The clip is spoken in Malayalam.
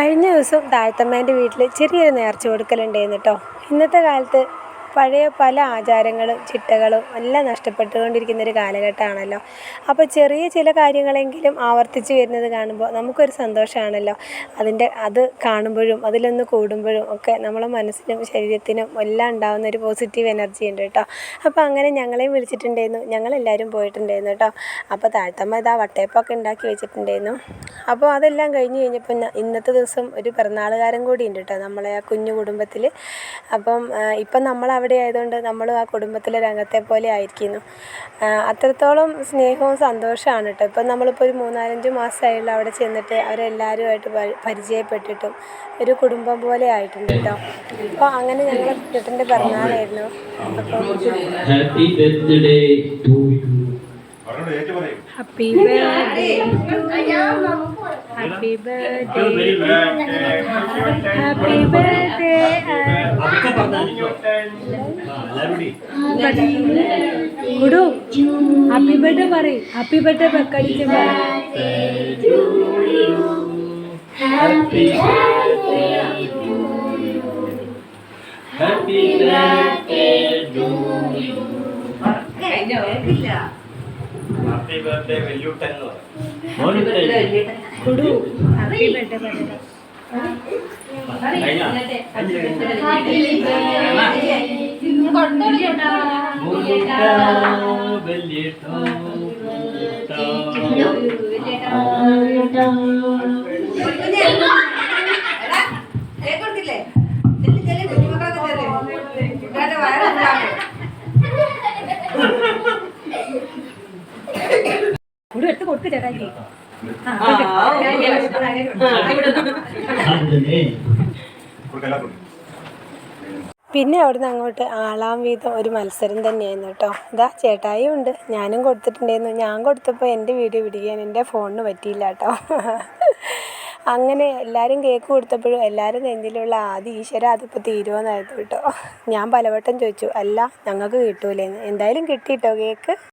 കഴിഞ്ഞ ദിവസം താഴത്തമ്മേന്റെ വീട്ടിൽ ചെറിയൊരു നേർച്ച കൊടുക്കലുണ്ടായിരുന്നു കേട്ടോ. ഇന്നത്തെ കാലത്ത് പഴയ പല ആചാരങ്ങളും ചിട്ടകളും എല്ലാം നഷ്ടപ്പെട്ടുകൊണ്ടിരിക്കുന്ന ഒരു കാലഘട്ടമാണല്ലോ. അപ്പോൾ ചെറിയ ചില കാര്യങ്ങളെങ്കിലും ആവർത്തിച്ച് വരുന്നത് കാണുമ്പോൾ നമുക്കൊരു സന്തോഷമാണല്ലോ. അതിന്റെ അത് കാണുമ്പോഴും അതിലൊന്ന് കൂടുമ്പോഴും ഒക്കെ നമ്മളെ മനസ്സിനും ശരീരത്തിനും എല്ലാം ഉണ്ടാകുന്ന ഒരു പോസിറ്റീവ് എനർജി ഉണ്ട് കേട്ടോ. അപ്പോൾ അങ്ങനെ ഞങ്ങളെയും വിളിച്ചിട്ടുണ്ടായിരുന്നു. ഞങ്ങളെല്ലാവരും പോയിട്ടുണ്ടായിരുന്നു കേട്ടോ. അപ്പോൾ താഴ്ത്തമ്മ ഇതാ വട്ടയപ്പൊക്കെ ഉണ്ടാക്കി വെച്ചിട്ടുണ്ടായിരുന്നു. അപ്പോൾ അതെല്ലാം കഴിഞ്ഞ് കഴിഞ്ഞപ്പോൾ ഇന്നത്തെ ദിവസം ഒരു പിറന്നാളുകാരൻ കൂടി ഉണ്ട് കേട്ടോ നമ്മളെ ആ കുഞ്ഞു കുടുംബത്തിൽ. അപ്പം ഇപ്പം നമ്മൾ അവിടെ ആയതുകൊണ്ട് നമ്മളും ആ കുടുംബത്തിലെ രംഗത്തെ പോലെ ആയിരിക്കുന്നു. അത്രത്തോളം സ്നേഹവും സന്തോഷമാണ് കേട്ടോ. ഇപ്പം നമ്മളിപ്പോൾ ഒരു മൂന്നാലഞ്ച് മാസമായുള്ള അവിടെ ചെന്നിട്ട് അവരെല്ലാവരുമായിട്ട് പരി- പരിചയപ്പെട്ടിട്ടും ഒരു കുടുംബം പോലെ ആയിട്ടുണ്ട് കേട്ടോ. അപ്പോൾ അങ്ങനെ ഞങ്ങൾ കുട്ടന്റെ പിറന്നാളായിരുന്നു. Happy birthday happy birthday happy birthday Gudu happy birthday പറയും. ഹാപ്പി ബർത്ത്ഡേ ബക്കടിച്ച് Happy birthday to you. Happy birthday to you. Happy birthday Velluttan എന്ന് പറയും. ഗുഡു ഹാപ്പി ബർത്ത്ഡേ എടുത്ത് കൊടുക്ക് ചേട്ടാക്കി കൊടുക്കല്ലാത്തുണ്ട് പിന്നെ അവിടുന്ന് അങ്ങോട്ട് ആളാം വീതം ഒരു മത്സരം തന്നെയായിരുന്നു കേട്ടോ. ഇതാ ചേട്ടായും ഉണ്ട് ഞാനും കൊടുത്തിട്ടുണ്ടായിരുന്നു. ഞാൻ കൊടുത്തപ്പോൾ എന്റെ വീഡിയോ പിടിക്കാൻ എന്റെ ഫോണിന് പറ്റിയില്ല കേട്ടോ. അങ്ങനെ എല്ലാവരും കേക്ക് കൊടുത്തപ്പോഴും എല്ലാവരും നെഞ്ചിലുള്ള ആദ്യ ഈശ്വര അതിപ്പോൾ തീരുമെന്നായിരുന്നു കേട്ടോ. ഞാൻ പലവട്ടം ചോദിച്ചു അല്ല ഞങ്ങൾക്ക് കിട്ടൂലേന്ന്. എന്തായാലും കിട്ടി കേട്ടോ കേക്ക്